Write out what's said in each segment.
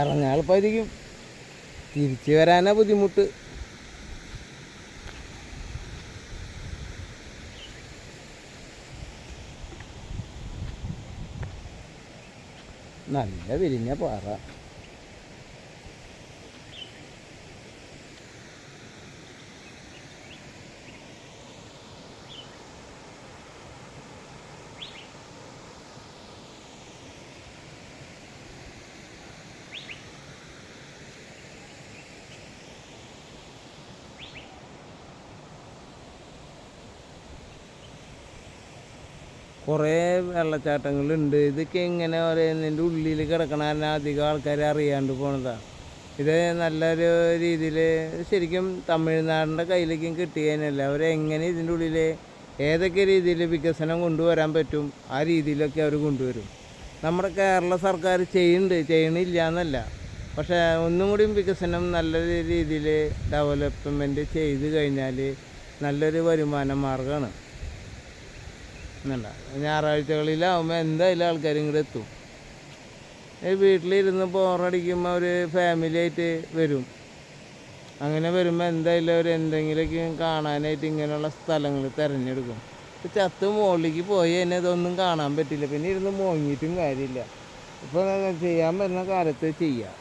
ഇറങ്ങാൻ എളുപ്പമായിരിക്കും തിരിച്ചു വരാനാ ബുദ്ധിമുട്ട്. നല്ല വിരിഞ്ഞ പാറ. കുറേ വെള്ളച്ചാട്ടങ്ങളുണ്ട്. ഇതൊക്കെ എങ്ങനെ പറയുന്നതിന്റെ ഉള്ളിൽ കിടക്കണ കാരണം അധികം ആൾക്കാർ അറിയാണ്ട് പോണതാ. ഇത് നല്ലൊരു രീതിയിൽ ശരിക്കും തമിഴ്നാടിന്റെ കയ്യിലേക്കും കിട്ടിയതിനല്ല അവരെങ്ങനെ ഇതിന്റെ ഉള്ളിൽ ഏതൊക്കെ രീതിയിൽ വികസനം കൊണ്ടുവരാൻ പറ്റും ആ രീതിയിലൊക്കെ അവർ കൊണ്ടുവരും. നമ്മുടെ കേരള സർക്കാർ ചെയ്യുന്നുണ്ട്. ചെയ്യണില്ല എന്നല്ല. പക്ഷേ ഒന്നും കൂടിയും വികസനം നല്ല രീതിയിൽ ഡെവലപ്മെന്റ് ചെയ്ത് കഴിഞ്ഞാൽ നല്ലൊരു വരുമാന മാർഗമാണ്. എന്നല്ല ഞായറാഴ്ചകളിലാവുമ്പോൾ എന്തായാലും ആൾക്കാർ ഇങ്ങോട്ട് എത്തും. ഈ വീട്ടിലിരുന്ന് ബോറടിക്കുമ്പോൾ ഒരു ഫാമിലി ആയിട്ട് വരും. അങ്ങനെ വരുമ്പോൾ എന്തായാലും അവർ എന്തെങ്കിലുമൊക്കെ കാണാനായിട്ട് ഇങ്ങനെയുള്ള സ്ഥലങ്ങൾ തിരഞ്ഞെടുക്കും. ഇപ്പം ചത്ത് മുകളിലേക്ക് പോയി തന്നെ ഇതൊന്നും കാണാൻ പറ്റില്ല. പിന്നെ ഇരുന്ന് മോങ്ങിയിട്ടും കാര്യമില്ല. ഇപ്പോൾ ചെയ്യാൻ പറ്റുന്ന കാലത്ത് ചെയ്യാം.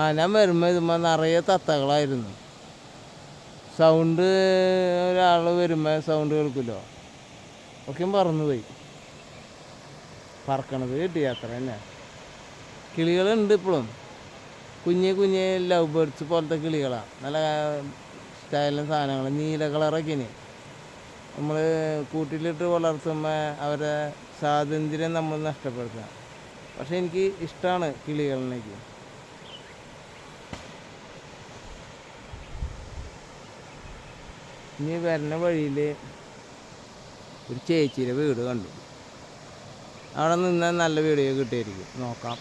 ആ ഞാൻ വരുമ്പോൾ ഇതുമ്പോൾ നിറയെ തത്തകളായിരുന്നു. സൗണ്ട് ഒരാൾ വരുമ്പോൾ സൗണ്ട് കേൾക്കുമല്ലോ ഒക്കെയും പറന്നു പോയി. പറക്കണത് കിട്ടി അത്ര തന്നെ. കിളികളുണ്ട് ഇപ്പോഴും കുഞ്ഞ് കുഞ്ഞ് ലവ് ബേർഡ്സ് പോലത്തെ കിളികളാണ് നല്ല സ്റ്റൈലും സാധനങ്ങൾ നീല കളറൊക്കെ ഇനി. നമ്മൾ കൂട്ടിലിട്ട് വളർത്തുമ്പോൾ അവരെ സ്വാതന്ത്ര്യം നമ്മൾ നഷ്ടപ്പെടുത്തുക പക്ഷേ എനിക്ക് ഇഷ്ടമാണ് കിളികളിലേക്ക് ഇനി വരുന്ന വഴിയിൽ ഒരു ചേച്ചിയുടെ വീട് കണ്ടു. അവിടെ നിന്നാൽ നല്ല വീഡിയോ കിട്ടിയായിരിക്കും നോക്കാം.